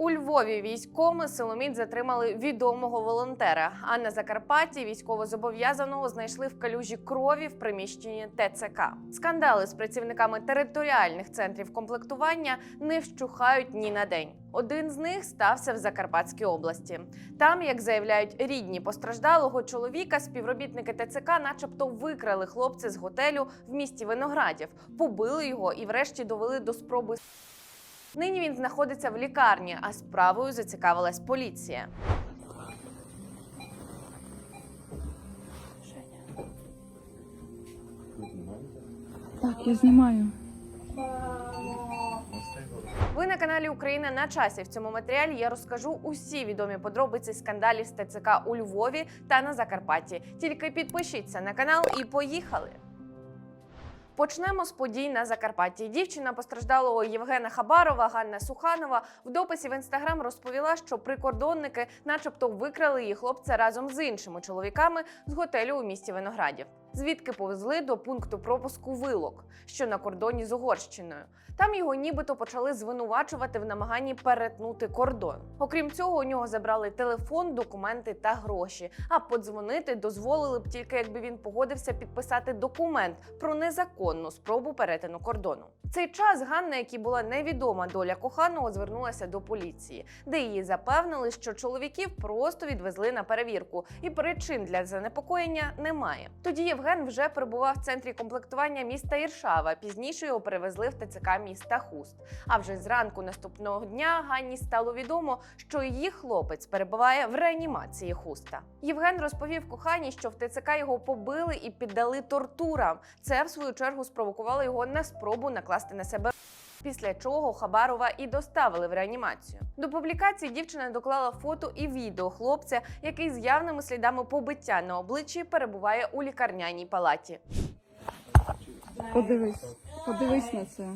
У Львові військоми силоміць затримали відомого волонтера. А на Закарпатті військовозобов'язаного знайшли в калюжі крові в приміщенні ТЦК. Скандали з працівниками територіальних центрів комплектування не вщухають ні на день. Один з них стався в Закарпатській області. Там, як заявляють рідні постраждалого чоловіка, співробітники ТЦК, начебто, викрали хлопця з готелю в місті Виноградів, побили його і, врешті, довели до спроби Нині він знаходиться в лікарні, а справою зацікавилась поліція. Так, я знімаю. Ви на каналі Україна на часі. В цьому матеріалі я розкажу усі відомі подробиці скандалів з ТЦК у Львові та на Закарпатті. Тільки підпишіться на канал і поїхали. Почнемо з подій на Закарпатті. Дівчина постраждалого Євгена Хабарова, Ганна Суханова в дописі в інстаграм розповіла, що прикордонники, начебто, викрали її хлопця разом з іншими чоловіками з готелю у місті Виноградів, звідки повезли до пункту пропуску Вилок, що на кордоні з Угорщиною. Там його нібито почали звинувачувати в намаганні перетнути кордон. Окрім цього, у нього забрали телефон, документи та гроші. А подзвонити дозволили б тільки, якби він погодився підписати документ про незаконну спробу перетину кордону. Цей час Ганна, якій була невідома доля коханого, звернулася до поліції, де її запевнили, що чоловіків просто відвезли на перевірку, і причин для занепокоєння немає. Тоді Євген вже перебував в центрі комплектування міста Іршава. Пізніше його перевезли в ТЦК міста Хуст. А вже зранку наступного дня Ганні стало відомо, що її хлопець перебуває в реанімації хуста. Євген розповів коханій, що в ТЦК його побили і піддали тортурам. Це в свою чергу спровокувало його на спробу накласти на себе. Після чого Хабарова і доставили в реанімацію. До публікації дівчина доклала фото і відео хлопця, який з явними слідами побиття на обличчі перебуває у лікарняній палаті. Подивись, подивись на це.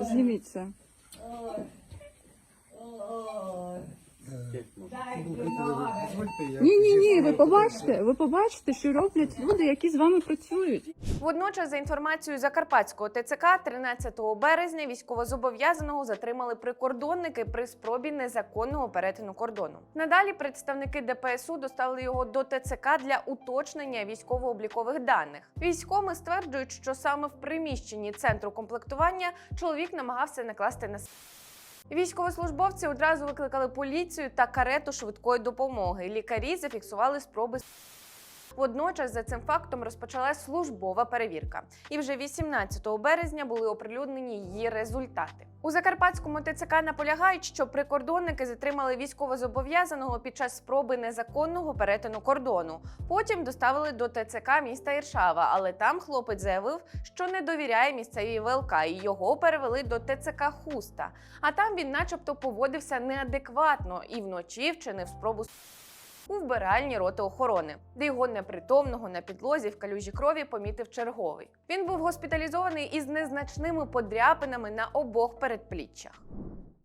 Зніміть це. Ні, ні, ні, ви побачите, ви побачите, що роблять люди, які з вами працюють. Водночас, за інформацією Закарпатського ТЦК, 13 березня військовозобов'язаного затримали прикордонники при спробі незаконного перетину кордону. Надалі представники ДПСУ доставили його до ТЦК для уточнення військово-облікових даних. Військоми стверджують, що саме в приміщенні центру комплектування чоловік намагався накласти на Військовослужбовці одразу викликали поліцію та карету швидкої допомоги. Лікарі зафіксували спроби Водночас за цим фактом розпочалась службова перевірка, і вже 18 березня були оприлюднені її результати. У закарпатському ТЦК наполягають, що прикордонники затримали військовозобов'язаного під час спроби незаконного перетину кордону. Потім доставили до ТЦК міста Іршава, але там хлопець заявив, що не довіряє місцевій ВЛК, і його перевели до ТЦК Хуста. А там він, начебто, поводився неадекватно і вночі вчинив спробу у вбиральні роти охорони, де його непритомного на підлозі в калюжі крові помітив черговий. Він був госпіталізований із незначними подряпинами на обох передпліччях.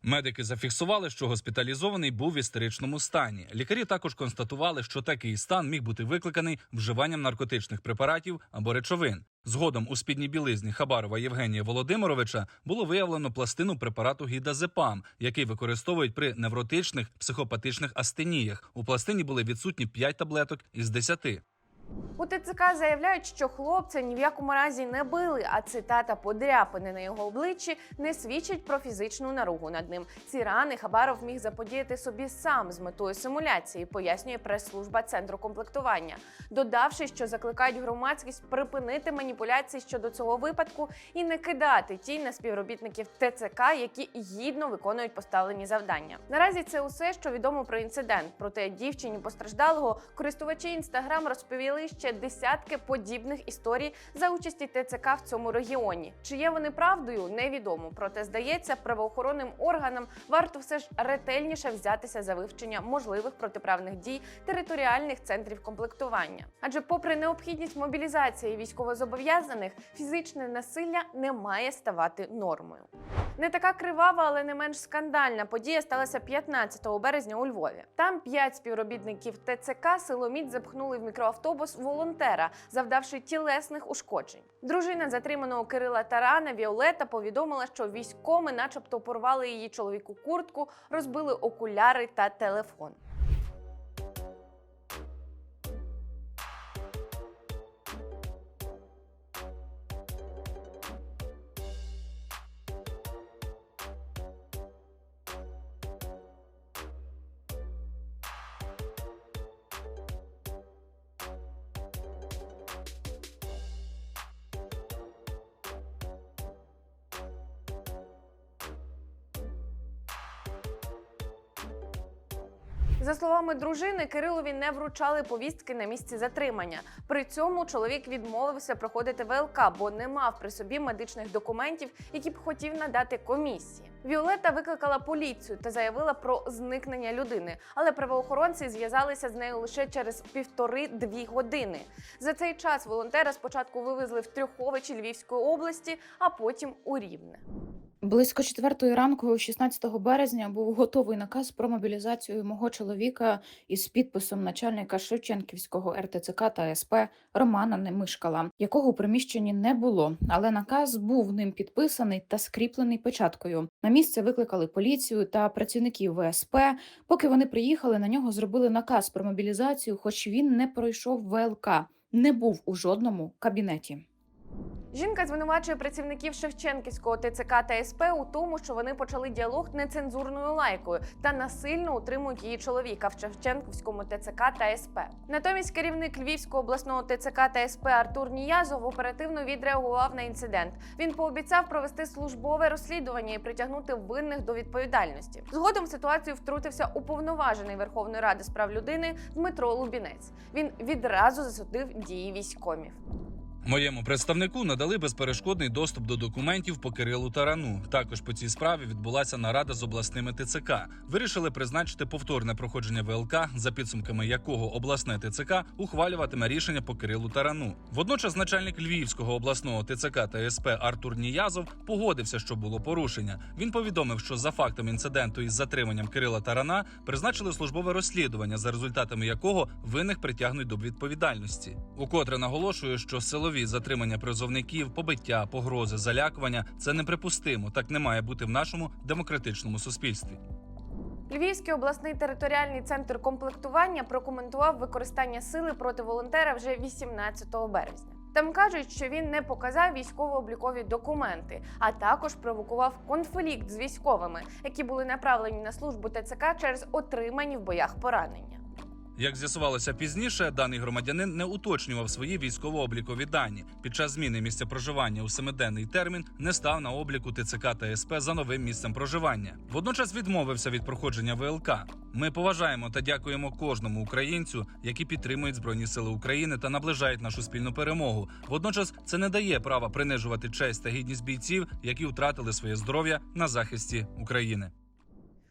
Медики зафіксували, що госпіталізований був в істеричному стані. Лікарі також констатували, що такий стан міг бути викликаний вживанням наркотичних препаратів або речовин. Згодом у спідній білизні Хабарова Євгенія Володимировича було виявлено пластину препарату гідазепам, який використовують при невротичних психопатичних астеніях. У пластині були відсутні 5 таблеток із 10. У ТЦК заявляють, що хлопця ні в якому разі не били, а цитата подряпини на його обличчі не свідчить про фізичну наругу над ним. Ці рани Хабаров міг заподіяти собі сам з метою симуляції, пояснює прес-служба центру комплектування, додавши, що закликають громадськість припинити маніпуляції щодо цього випадку і не кидати тінь на співробітників ТЦК, які гідно виконують поставлені завдання. Наразі це усе, що відомо про інцидент. Проте дівчині постраждалого користувачі інстаграм розповіли ще десятки подібних історій за участі ТЦК в цьому регіоні. Чи є вони правдою, невідомо. Проте здається, правоохоронним органам варто все ж ретельніше взятися за вивчення можливих протиправних дій територіальних центрів комплектування. Адже, попри необхідність мобілізації військовозобов'язаних, фізичне насилля не має ставати нормою. Не така кривава, але не менш скандальна подія сталася 15 березня у Львові. Там п'ять співробітників ТЦК силоміць запхнули в мікроавтобус волонтера, завдавши тілесних ушкоджень. Дружина затриманого Кирила Тарана Віолета повідомила, що військоми, начебто, порвали її чоловіку куртку, розбили окуляри та телефон. За словами дружини, Кирилові не вручали повістки на місці затримання. При цьому чоловік відмовився проходити ВЛК, бо не мав при собі медичних документів, які б хотів надати комісії. Віолетта викликала поліцію та заявила про зникнення людини, але правоохоронці зв'язалися з нею лише через півтори-дві години. За цей час волонтера спочатку вивезли в Трьоховичі Львівської області, а потім у Рівне. Близько четвертої ранку, 16 березня, був готовий наказ про мобілізацію мого чоловіка із підписом начальника Шевченківського РТЦК та СП Романа Немишкала, якого у приміщенні не було, але наказ був ним підписаний та скріплений печаткою. На місце викликали поліцію та працівників ВСП. Поки вони приїхали, на нього зробили наказ про мобілізацію, хоч він не пройшов ВЛК, не був у жодному кабінеті. Жінка звинувачує працівників Шевченківського ТЦК та СП у тому, що вони почали діалог нецензурною лайкою та насильно утримують її чоловіка в Шевченківському ТЦК та СП. Натомість керівник Львівського обласного ТЦК та СП Артур Ніязов оперативно відреагував на інцидент. Він пообіцяв провести службове розслідування і притягнути винних до відповідальності. Згодом в ситуацію втрутився уповноважений Верховної Ради з прав людини Дмитро Лубінець. Він відразу засудив дії військомів. Моєму представнику надали безперешкодний доступ до документів по Кирилу Тарану. Також по цій справі відбулася нарада з обласними ТЦК. Вирішили призначити повторне проходження ВЛК, за підсумками якого обласне ТЦК ухвалюватиме рішення по Кирилу Тарану. Водночас, начальник Львівського обласного ТЦК та СП Артур Ніязов погодився, що було порушення. Він повідомив, що за фактом інциденту із затриманням Кирила Тарана призначили службове розслідування, за результатами якого винних притягнуть до відповідальності. Укотре наголошую, що силові затримання призовників, побиття, погрози, залякування це неприпустимо. Так не має бути в нашому демократичному суспільстві. Львівський обласний територіальний центр комплектування прокоментував використання сили проти волонтера вже 18 березня. Там кажуть, що він не показав військово-облікові документи, а також провокував конфлікт з військовими, які були направлені на службу ТЦК через отримані в боях поранення. Як з'ясувалося пізніше, даний громадянин не уточнював свої військово-облікові дані. Під час зміни місця проживання у семиденний термін не став на обліку ТЦК та СП за новим місцем проживання. Водночас відмовився від проходження ВЛК. Ми поважаємо та дякуємо кожному українцю, які підтримують збройні сили України та наближають нашу спільну перемогу. Водночас це не дає права принижувати честь та гідність бійців, які втратили своє здоров'я на захисті України.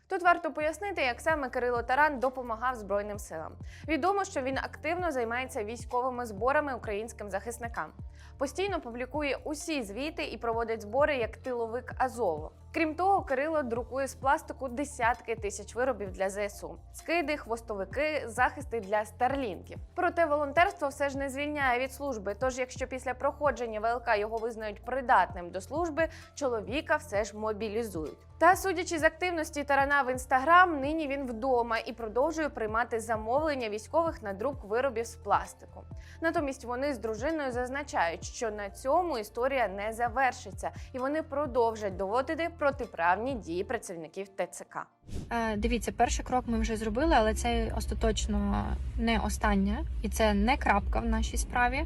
Тут варто пояснити, як саме Кирило Таран допомагав Збройним силам. Відомо, що він активно займається військовими зборами українським захисникам. Постійно публікує усі звіти і проводить збори як тиловик Азову. Крім того, Кирило друкує з пластику десятки тисяч виробів для ЗСУ: скиди, хвостовики, захисти для старлінків. Проте волонтерство все ж не звільняє від служби. Тож, якщо після проходження ВЛК його визнають придатним до служби, чоловіка все ж мобілізують. Та судячи з активності Тарана в інстаграм, нині він вдома і продовжує приймати замовлення військових на друк виробів з пластику. Натомість вони з дружиною зазначають, що на цьому історія не завершиться, і вони продовжать доводити протиправні дії працівників ТЦК. Е, Дивіться, перший крок ми вже зробили, але це остаточно не остання, і це не крапка в нашій справі.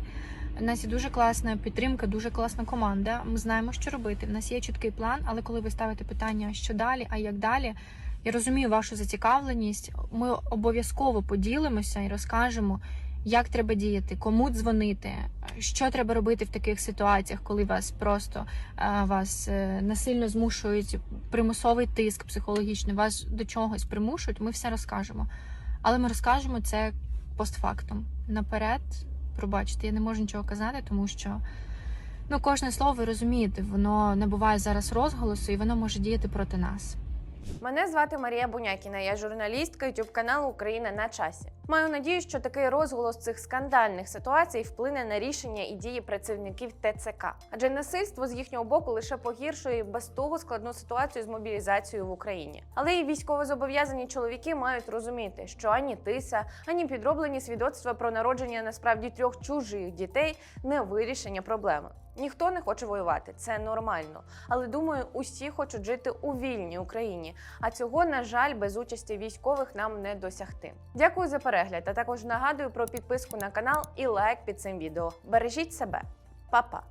У нас є дуже класна підтримка, дуже класна команда. Ми знаємо, що робити. В нас є чіткий план, але коли ви ставите питання, що далі, а як далі, я розумію вашу зацікавленість. Ми обов'язково поділимося і розкажемо, як треба діяти, кому дзвонити, що треба робити в таких ситуаціях, коли вас просто е, вас е, насильно змушують примусовий тиск психологічний, вас до чогось примушують. Ми все розкажемо. Але ми розкажемо це постфактум. Наперед, пробачте, я не можу нічого казати, тому що Ну, кожне слово ви розумієте, воно набуває зараз розголосу і воно може діяти проти нас. Мене звати Марія Бунякіна, я журналістка youtube каналу Україна на часі. Маю надію, що такий розголос цих скандальних ситуацій вплине на рішення і дії працівників ТЦК. Адже насильство з їхнього боку лише погіршує без того складну ситуацію з мобілізацією в Україні. Але і військовозобов'язані чоловіки мають розуміти, що ані тиса, ані підроблені свідоцтва про народження насправді трьох чужих дітей не вирішення проблеми. Ніхто не хоче воювати, це нормально. Але думаю, усі хочуть жити у вільній Україні. А цього, на жаль, без участі військових нам не досягти. Дякую за перегляд, а також нагадую про підписку на канал і лайк під цим відео. Бережіть себе, Па-па!